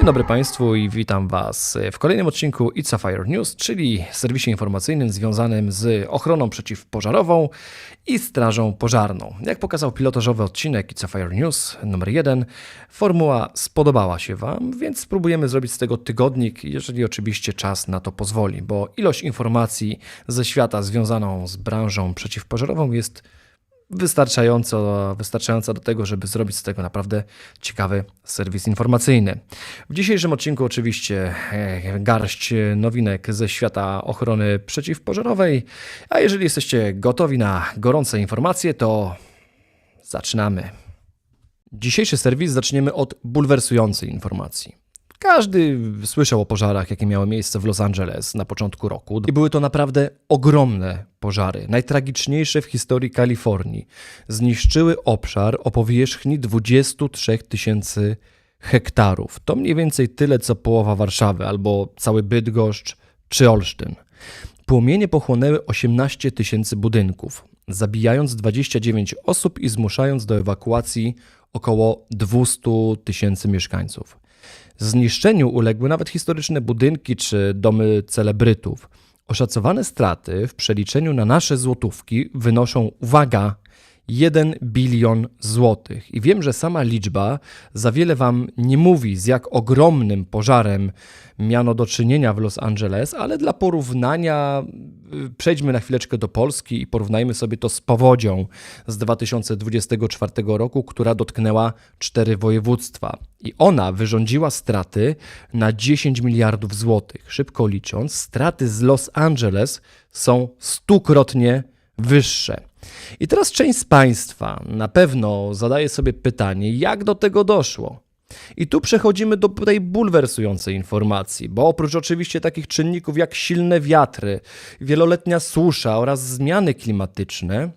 Dzień dobry Państwu i witam Was w kolejnym odcinku It's a Fire News, czyli serwisie informacyjnym związanym z ochroną przeciwpożarową i strażą pożarną. Jak pokazał pilotażowy odcinek It's a Fire News numer 1, formuła spodobała się Wam, więc spróbujemy zrobić z tego tygodnik, jeżeli oczywiście czas na to pozwoli, bo ilość informacji ze świata związaną z branżą przeciwpożarową jest wystarczająco, wystarczająca do tego, żeby zrobić z tego naprawdę ciekawy serwis informacyjny. W dzisiejszym odcinku oczywiście e, garść nowinek ze świata ochrony przeciwpożarowej, a jeżeli jesteście gotowi na gorące informacje, to zaczynamy. Dzisiejszy serwis zaczniemy od bulwersującej informacji. Każdy słyszał o pożarach, jakie miały miejsce w Los Angeles na początku roku. I były to naprawdę ogromne pożary, najtragiczniejsze w historii Kalifornii. Zniszczyły obszar o powierzchni 23 tysięcy hektarów. To mniej więcej tyle, co połowa Warszawy, albo cały Bydgoszcz czy Olsztyn. Płomienie pochłonęły 18 tysięcy budynków, zabijając 29 osób i zmuszając do ewakuacji około 200 tysięcy mieszkańców. Zniszczeniu uległy nawet historyczne budynki czy domy celebrytów. Oszacowane straty w przeliczeniu na nasze złotówki wynoszą, uwaga, 1 bilion złotych. I wiem, że sama liczba za wiele Wam nie mówi, z jak ogromnym pożarem miano do czynienia w Los Angeles, ale dla porównania y, przejdźmy na chwileczkę do Polski i porównajmy sobie to z powodzią z 2024 roku, która dotknęła cztery województwa. I ona wyrządziła straty na 10 miliardów złotych. Szybko licząc, straty z Los Angeles są stukrotnie wyższe. I teraz część z Państwa na pewno zadaje sobie pytanie, jak do tego doszło. I tu przechodzimy do tej bulwersującej informacji, bo oprócz oczywiście takich czynników jak silne wiatry, wieloletnia susza oraz zmiany klimatyczne,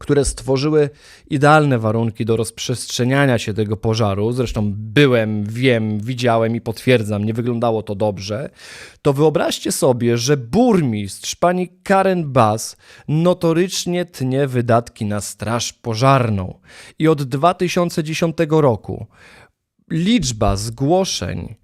które stworzyły idealne warunki do rozprzestrzeniania się tego pożaru. Zresztą byłem, wiem, widziałem i potwierdzam, nie wyglądało to dobrze. To wyobraźcie sobie, że burmistrz pani Karen Bass notorycznie tnie wydatki na straż pożarną. I od 2010 roku liczba zgłoszeń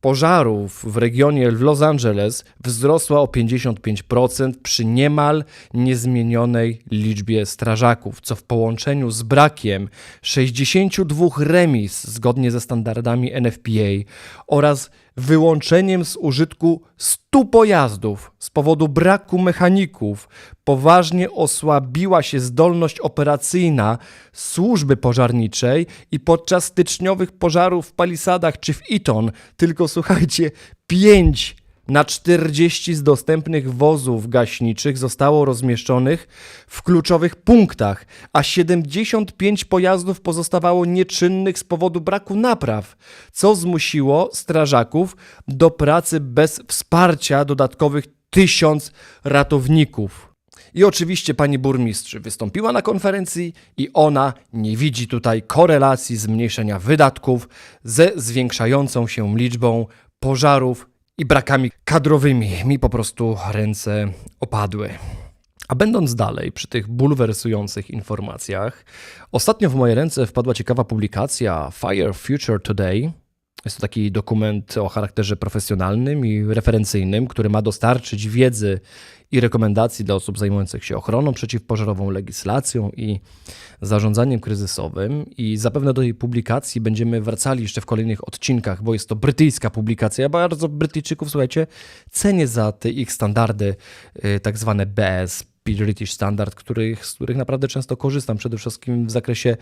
pożarów w regionie w Los Angeles wzrosła o 55% przy niemal niezmienionej liczbie strażaków, co w połączeniu z brakiem 62 remis zgodnie ze standardami NFPA oraz wyłączeniem z użytku 100 pojazdów z powodu braku mechaników poważnie osłabiła się zdolność operacyjna służby pożarniczej i podczas styczniowych pożarów w Palisadach czy w Eton. Tylko słuchajcie, 5 na 40 z dostępnych wozów gaśniczych zostało rozmieszczonych w kluczowych punktach, a 75 pojazdów pozostawało nieczynnych z powodu braku napraw, co zmusiło strażaków do pracy bez wsparcia dodatkowych tysiąc ratowników. I oczywiście pani burmistrz wystąpiła na konferencji i ona nie widzi tutaj korelacji zmniejszenia wydatków ze zwiększającą się liczbą pożarów i brakami kadrowymi. Mi po prostu ręce opadły. A będąc dalej przy tych bulwersujących informacjach, ostatnio w moje ręce wpadła ciekawa publikacja Fire Future Today. Jest to taki dokument o charakterze profesjonalnym i referencyjnym, który ma dostarczyć wiedzy i rekomendacji dla osób zajmujących się ochroną przeciwpożarową, legislacją i zarządzaniem kryzysowym. I zapewne do tej publikacji będziemy wracali jeszcze w kolejnych odcinkach, bo jest to brytyjska publikacja. Ja bardzo Brytyjczyków, słuchajcie, cenię za te ich standardy, y, tak zwane BS, British Standard, których, z których naprawdę często korzystam, przede wszystkim w zakresie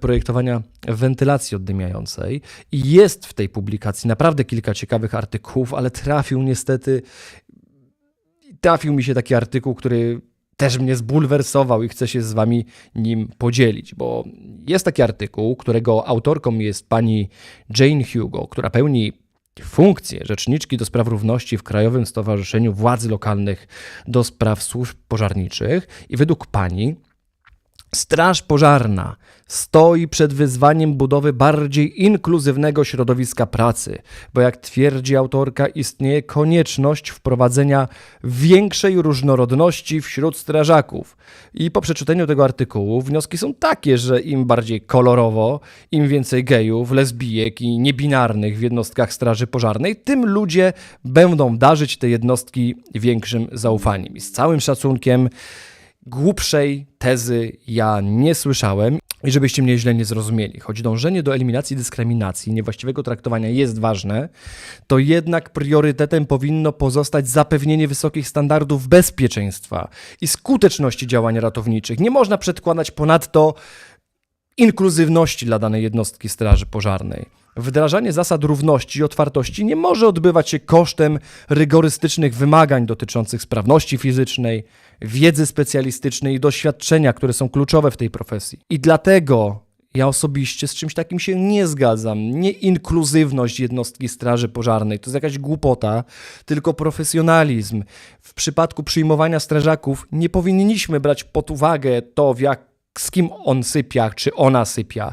projektowania wentylacji oddymiającej. I jest w tej publikacji naprawdę kilka ciekawych artykułów, ale trafił niestety trafił mi się taki artykuł, który też mnie zbulwersował i chcę się z wami nim podzielić, bo jest taki artykuł, którego autorką jest pani Jane Hugo, która pełni funkcję rzeczniczki do spraw równości w Krajowym Stowarzyszeniu Władzy Lokalnych do spraw Służb Pożarniczych. I według pani Straż Pożarna stoi przed wyzwaniem budowy bardziej inkluzywnego środowiska pracy, bo jak twierdzi autorka, istnieje konieczność wprowadzenia większej różnorodności wśród strażaków. I po przeczytaniu tego artykułu wnioski są takie, że im bardziej kolorowo, im więcej gejów, lesbijek i niebinarnych w jednostkach Straży Pożarnej, tym ludzie będą darzyć te jednostki większym zaufaniem. I z całym szacunkiem głupszej tezy ja nie słyszałem. I żebyście mnie źle nie zrozumieli, choć dążenie do eliminacji dyskryminacji, niewłaściwego traktowania jest ważne, to jednak priorytetem powinno pozostać zapewnienie wysokich standardów bezpieczeństwa i skuteczności działań ratowniczych. Nie można przedkładać ponadto inkluzywności dla danej jednostki Straży Pożarnej. Wdrażanie zasad równości i otwartości nie może odbywać się kosztem rygorystycznych wymagań dotyczących sprawności fizycznej, wiedzy specjalistycznej i doświadczenia, które są kluczowe w tej profesji. I dlatego ja osobiście z czymś takim się nie zgadzam. Nie inkluzywność jednostki Straży Pożarnej to jest jakaś głupota, tylko profesjonalizm. W przypadku przyjmowania strażaków nie powinniśmy brać pod uwagę to, w jak, z kim on sypia, czy ona sypia.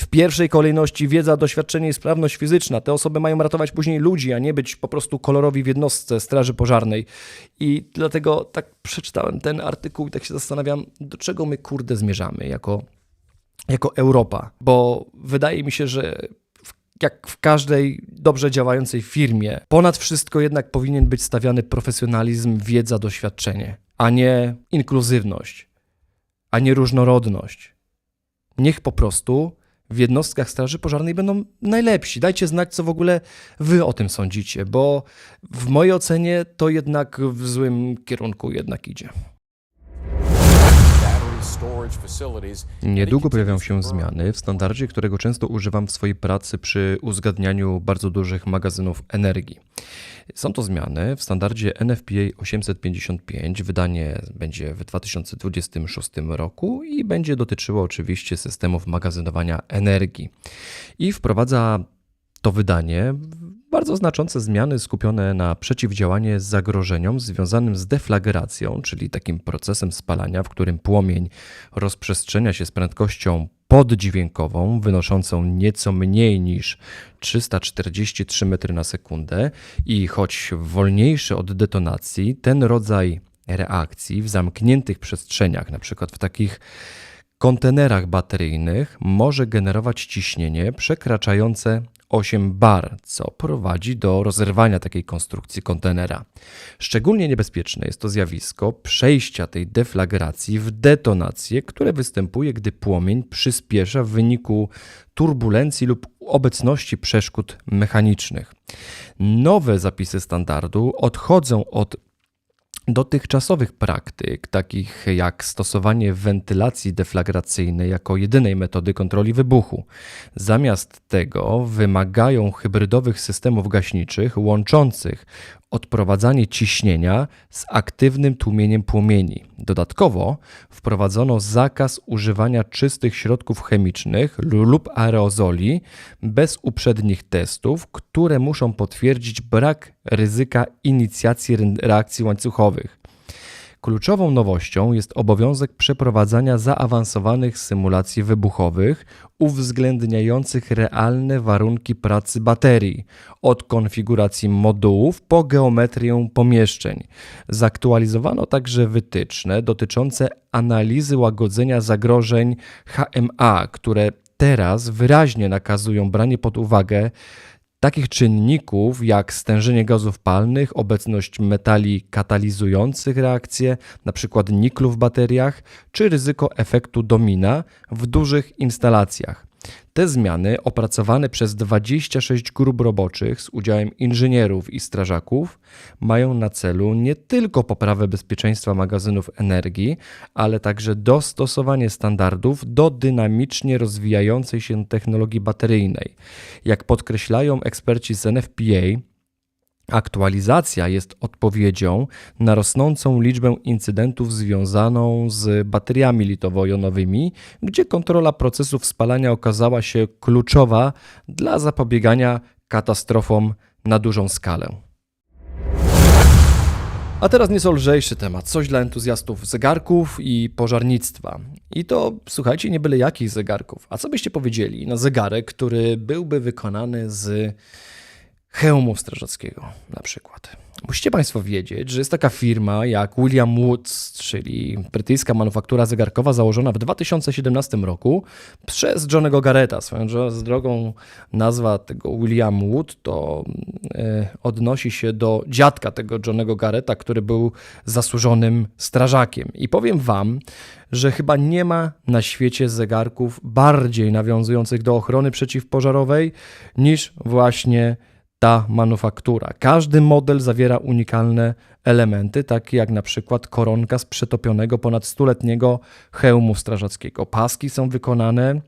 W pierwszej kolejności wiedza, doświadczenie i sprawność fizyczna. Te osoby mają ratować później ludzi, a nie być po prostu kolorowi w jednostce Straży Pożarnej. I dlatego tak przeczytałem ten artykuł i tak się zastanawiam, do czego my kurde zmierzamy jako, jako Europa. Bo wydaje mi się, że jak w każdej dobrze działającej firmie, ponad wszystko jednak powinien być stawiany profesjonalizm, wiedza, doświadczenie, a nie inkluzywność, a nie różnorodność. Niech po prostu w jednostkach Straży Pożarnej będą najlepsi. Dajcie znać, co w ogóle wy o tym sądzicie, bo w mojej ocenie to jednak w złym kierunku jednak idzie. Niedługo pojawią się zmiany w standardzie, którego często używam w swojej pracy przy uzgadnianiu bardzo dużych magazynów energii. Są to zmiany w standardzie NFPA 855. Wydanie będzie w 2026 roku i będzie dotyczyło oczywiście systemów magazynowania energii. I wprowadza to wydanie bardzo znaczące zmiany skupione na przeciwdziałanie zagrożeniom związanym z deflagracją, czyli takim procesem spalania, w którym płomień rozprzestrzenia się z prędkością poddźwiękową, wynoszącą nieco mniej niż 343 metry na sekundę. I choć wolniejszy od detonacji, ten rodzaj reakcji w zamkniętych przestrzeniach, przykład w takich kontenerach bateryjnych może generować ciśnienie przekraczające 8 bar, co prowadzi do rozerwania takiej konstrukcji kontenera. Szczególnie niebezpieczne jest to zjawisko przejścia tej deflagracji w detonację, które występuje, gdy płomień przyspiesza w wyniku turbulencji lub obecności przeszkód mechanicznych. Nowe zapisy standardu odchodzą od dotychczasowych praktyk, takich jak stosowanie wentylacji deflagracyjnej jako jedynej metody kontroli wybuchu. Zamiast tego wymagają hybrydowych systemów gaśniczych łączących odprowadzanie ciśnienia z aktywnym tłumieniem płomieni. Dodatkowo wprowadzono zakaz używania czystych środków chemicznych lub aerozoli bez uprzednich testów, które muszą potwierdzić brak ryzyka inicjacji re- reakcji łańcuchowych. Kluczową nowością jest obowiązek przeprowadzania zaawansowanych symulacji wybuchowych uwzględniających realne warunki pracy baterii, od konfiguracji modułów po geometrię pomieszczeń. Zaktualizowano także wytyczne dotyczące analizy łagodzenia zagrożeń HMA, które teraz wyraźnie nakazują branie pod uwagę takich czynników jak stężenie gazów palnych, obecność metali katalizujących reakcje, np. niklu w bateriach, czy ryzyko efektu domina w dużych instalacjach. Te zmiany, opracowane przez 26 grup roboczych z udziałem inżynierów i strażaków, mają na celu nie tylko poprawę bezpieczeństwa magazynów energii, ale także dostosowanie standardów do dynamicznie rozwijającej się technologii bateryjnej. Jak podkreślają eksperci z NFPA, Aktualizacja jest odpowiedzią na rosnącą liczbę incydentów związaną z bateriami litowo-jonowymi, gdzie kontrola procesów spalania okazała się kluczowa dla zapobiegania katastrofom na dużą skalę. A teraz nieco lżejszy temat, coś dla entuzjastów zegarków i pożarnictwa. I to, słuchajcie, nie byle jakich zegarków. A co byście powiedzieli na zegarek, który byłby wykonany z hełmu strażackiego na przykład. Musicie Państwo wiedzieć, że jest taka firma jak William Woods, czyli brytyjska manufaktura zegarkowa założona w 2017 roku przez Johnego Garretta. Swoją drogą nazwa tego William Wood to e, odnosi się do dziadka tego Johnego Garretta, który był zasłużonym strażakiem. I powiem Wam, że chyba nie ma na świecie zegarków bardziej nawiązujących do ochrony przeciwpożarowej niż właśnie ta manufaktura. Każdy model zawiera unikalne elementy, takie jak na przykład koronka z przetopionego ponad stuletniego hełmu strażackiego. Paski są wykonane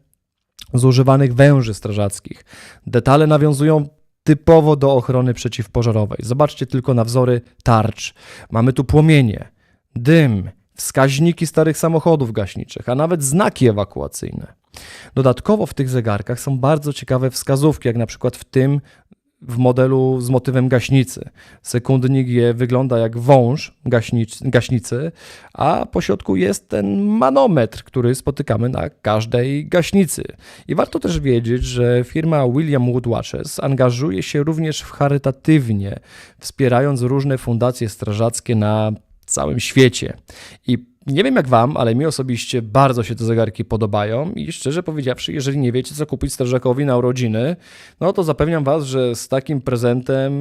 z używanych węży strażackich. Detale nawiązują typowo do ochrony przeciwpożarowej. Zobaczcie tylko na wzory tarcz. Mamy tu płomienie, dym, wskaźniki starych samochodów gaśniczych, a nawet znaki ewakuacyjne. Dodatkowo w tych zegarkach są bardzo ciekawe wskazówki, jak na przykład w tym w modelu z motywem gaśnicy. Sekundnik je wygląda jak wąż gaśnic, gaśnicy, a po środku jest ten manometr, który spotykamy na każdej gaśnicy. I warto też wiedzieć, że firma William Wood Watches angażuje się również w charytatywnie, wspierając różne fundacje strażackie na całym świecie. I nie wiem jak wam, ale mi osobiście bardzo się te zegarki podobają i szczerze powiedziawszy, jeżeli nie wiecie co kupić strażakowi na urodziny, no to zapewniam was, że z takim prezentem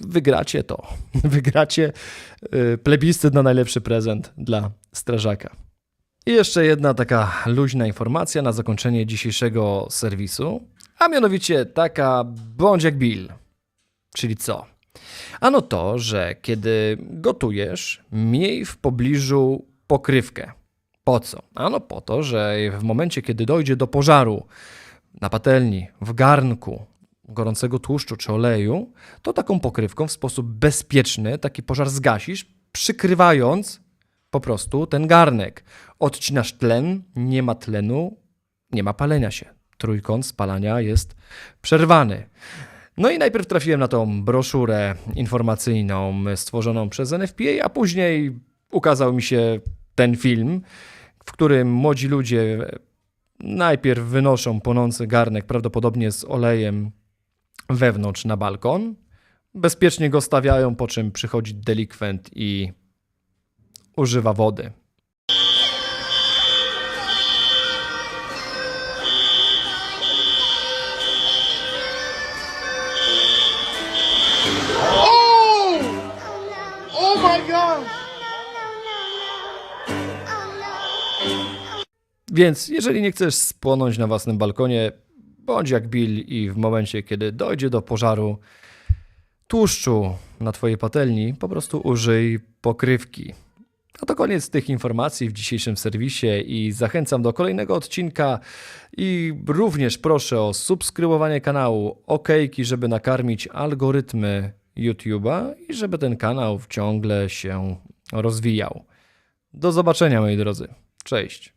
wygracie to. Wygracie y, plebiscyt na najlepszy prezent dla strażaka. I jeszcze jedna taka luźna informacja na zakończenie dzisiejszego serwisu, a mianowicie taka bądź jak Bill. Czyli co? Ano to, że kiedy gotujesz, miej w pobliżu pokrywkę. Po co? Ano po to, że w momencie, kiedy dojdzie do pożaru na patelni, w garnku gorącego tłuszczu czy oleju, to taką pokrywką w sposób bezpieczny taki pożar zgasisz, przykrywając po prostu ten garnek. Odcinasz tlen, nie ma tlenu, nie ma palenia się. Trójkąt spalania jest przerwany. No i najpierw trafiłem na tą broszurę informacyjną stworzoną przez NFPA, a później ukazał mi się ten film, w którym młodzi ludzie najpierw wynoszą płonący garnek, prawdopodobnie z olejem, wewnątrz na balkon. Bezpiecznie go stawiają, po czym przychodzi delikwent i używa wody. Więc jeżeli nie chcesz spłonąć na własnym balkonie, bądź jak Bill i w momencie, kiedy dojdzie do pożaru tłuszczu na twojej patelni, po prostu użyj pokrywki. A to koniec tych informacji w dzisiejszym serwisie i zachęcam do kolejnego odcinka i również proszę o subskrybowanie kanału, okejki, żeby nakarmić algorytmy YouTube'a i żeby ten kanał ciągle się rozwijał. Do zobaczenia moi drodzy. Cześć.